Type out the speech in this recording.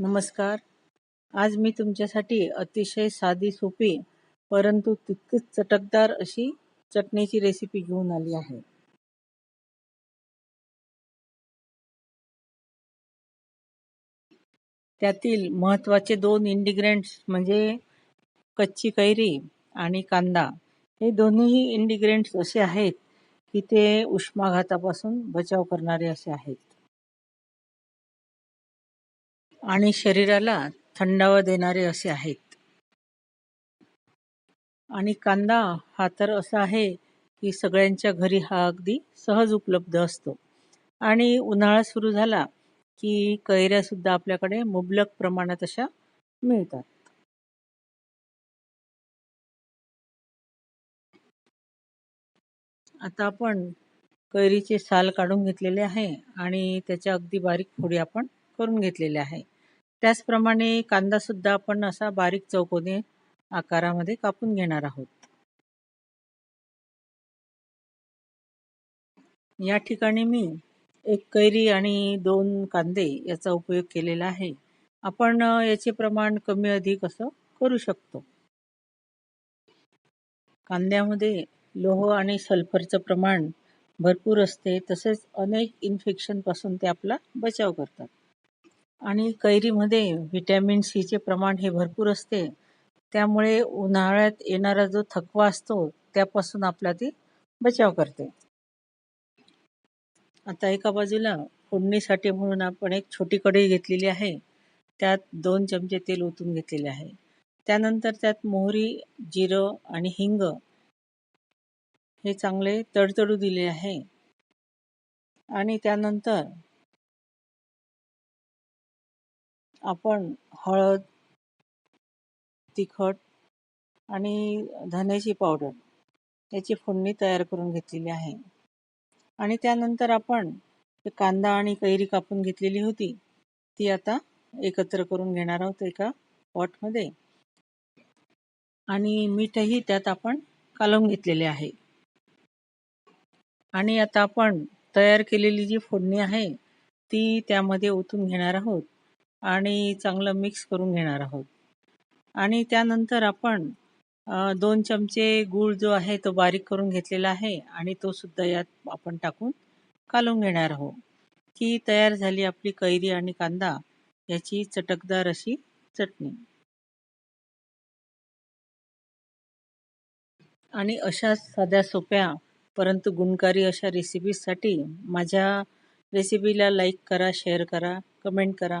नमस्कार. आज मी तुमच्यासाठी अतिशय साधी सोपी परंतु तितकीच चटकदार अशी चटणीची रेसिपी घेऊन आली आहे. त्यातील महत्त्वाचे दोन इंडिग्रेंट्स म्हणजे कच्ची कैरी आणि कांदा हे दोन्हीही इंडिग्रेंट्स असे आहेत की ते उष्माघातापासून बचाव करणारे असे आहेत. आणि शरीराला थंडावा देणारे असे आहेत. आणि कांदा हा तर असा आहे की सगळ्यांच्या घरी हा अगदी सहज उपलब्ध असतो. आणि उन्हाळा सुरू झाला की कैऱ्यासुद्धा आपल्याकडे मुबलक प्रमाणात अशा मिळतात. आता आपण कैरीचे साल काढून घेतलेले आहे आणि त्याच्या अगदी बारीक फोडी आपण करून घेतलेले आहे. त्याचप्रमाणे कांदासुद्धा आपण असा बारीक चौकोनी आकारामध्ये कापून घेणार आहोत. या ठिकाणी मी एक कैरी आणि दोन कांदे याचा उपयोग केलेला आहे. आपण याचे प्रमाण कमी अधिक असं करू शकतो. कांद्यामध्ये लोह आणि सल्फरचं प्रमाण भरपूर असते तसेच अनेक इन्फेक्शनपासून ते आपला बचाव करतात. आणि कैरीमध्ये व्हिटॅमिन सीचे प्रमाण हे भरपूर असते. त्यामुळे उन्हाळ्यात येणारा जो थकवा असतो त्यापासून आपला ती बचाव करते. आता एका बाजूला फोडणीसाठी म्हणून आपण एक छोटी कढई घेतलेली आहे. त्यात दोन चमचे तेल ओतून घेतलेले आहे. त्यानंतर त्यात मोहरी जिरं आणि हिंग हे चांगले तडतडू दिले आहे. आणि त्यानंतर आपण हळद तिखट आणि धन्याची पावडर याची फोडणी तयार करून घेतलेली आहे. आणि त्यानंतर आपण कांदा आणि कैरी कापून घेतलेली होती ती आता एकत्र करून घेणार आहोत एका पॉटमध्ये. आणि मीठही त्यात आपण कालवून घेतलेले आहे. आणि आता आपण तयार केलेली जी फोडणी आहे ती त्यामध्ये ओतून घेणार आहोत. आणि चांगलं मिक्स करून घेणार आहोत. आणि त्यानंतर आपण दोन चमचे गूळ जो आहे तो बारीक करून घेतलेला आहे आणि तो सुद्धा यात आपण टाकून कालवून घेणार आहोत. की तयार झाली आपली कैरी आणि कांदा याची चटकदार अशी चटणी. आणि अशा साध्या सोप्या परंतु गुणकारी अशा रेसिपीजसाठी माझ्या रेसिपीला लाईक करा शेअर करा कमेंट करा.